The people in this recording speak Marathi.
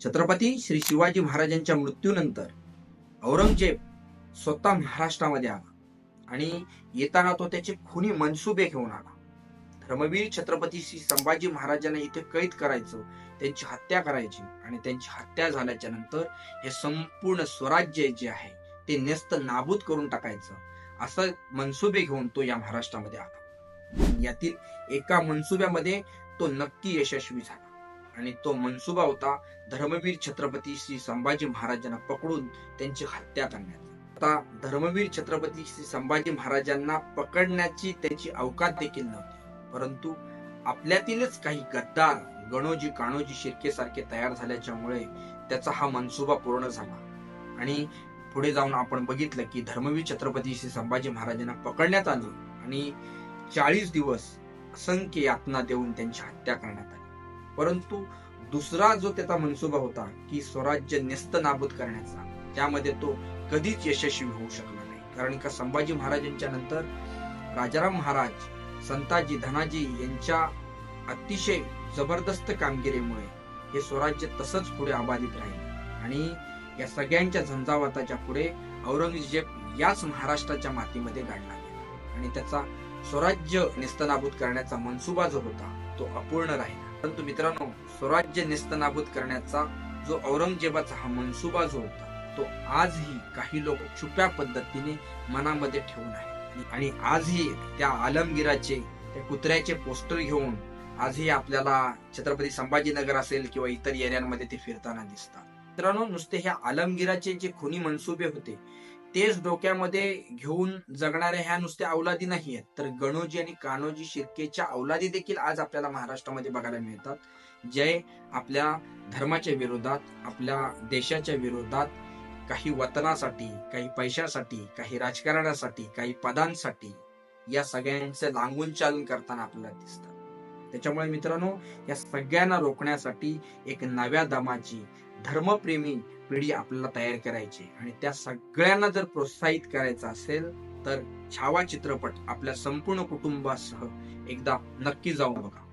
छत्रपती श्री शिवाजी महाराजांच्या मृत्यूनंतर औरंगजेब स्वतः महाराष्ट्रामध्ये आला आणि येताना तो त्याचे खुनी मनसुबे घेऊन आला. धर्मवीर छत्रपती श्री संभाजी महाराजांना इथे कैद करायचं त्यांची हत्या करायची आणि त्यांची हत्या झाल्याच्यानंतर हे संपूर्ण स्वराज्य जे आहे ते नेस्त नाबूद करून टाकायचं असं मनसुबे घेऊन तो या महाराष्ट्रामध्ये आला. यातील एका मनसुब्यामध्ये तो नक्की यशस्वी झाला. आणि तो मनसुबा होता धर्मवीर छत्रपती श्री संभाजी महाराजांना पकडून त्यांची हत्या करण्याचा आता धर्मवीर छत्रपती श्री संभाजी महाराजांना पकडण्याची त्यांची अवकात देखील नव्हती. परंतु आपल्यातीलच काही गद्दार गणोजी काणोजी शिर्के सारखे तयार झाल्याच्यामुळे त्याचा हा मनसुबा पूर्ण झाला. आणि पुढे जाऊन आपण बघितलं की धर्मवीर छत्रपती श्री संभाजी महाराजांना पकडण्यात आलं आणि चाळीस दिवस असंख्य यातना देऊन त्यांची हत्या करण्यात आली. परंतु दुसरा जो त्याचा मनसुबा होता की स्वराज्य नेस्त नाबूद करण्याचा त्यामध्ये तो कधीच यशस्वी होऊ शकला नाही. कारण का संभाजी महाराजांच्या नंतर राजाराम महाराज संताजी धनाजी यांच्या अतिशय जबरदस्त कामगिरीमुळे हे स्वराज्य तसंच पुढे अबाधित राहील. आणि या सगळ्यांच्या झंझावाताच्या पुढे औरंगजेब याच महाराष्ट्राच्या मातीमध्ये गाडला गेला. आणि त्याचा स्वराज्य नेस्तनाबूत करण्याचा मनसुबा जो होता तो अपूर्ण राहिला. परंतु मित्रांनो स्वराज्य नेस्तनाबूत करण्याचा जो औरंगजेबाचा हा मनसुबा जो होता तो आजही काही लोक छुप्या पद्धतीने मनामध्ये ठेवून आहे. आणि- आजही त्या आलमगिराचे त्या कुत्र्याचे पोस्टर घेऊन आजही आपल्याला छत्रपती संभाजीनगर असेल किंवा इतर एरियांमध्ये ते फिरताना दिसतात. मित्रांनो नुसते ह्या आलमगिराचे जे खुनी मनसुबे होते तेच डोक्यामध्ये घेऊन जगणाऱ्या ह्या नुसत्या अवलादी नाही आहेत. तर गणोजी आणि कान्होजी शिर्केच्या अवलादी देखील आज आपल्याला महाराष्ट्रामध्ये बघायला मिळतात. जे आपल्या धर्माच्या विरोधात आपल्या देशाच्या विरोधात काही वतनासाठी काही पैशासाठी काही राजकारणासाठी काही पदांसाठी या सगळ्यांचे लागून चालून करताना आपल्याला दिसतात. त्याच्यामुळे मित्रांनो या सगळ्यांना रोखण्यासाठी एक नव्या दमाची धर्मप्रेमी पिढी आपल्याला तयार करायची आणि त्या सगळ्यांना जर प्रोत्साहित करायचं असेल तर छावा चित्रपट आपल्या संपूर्ण कुटुंबासह एकदा नक्की जाऊन बघा.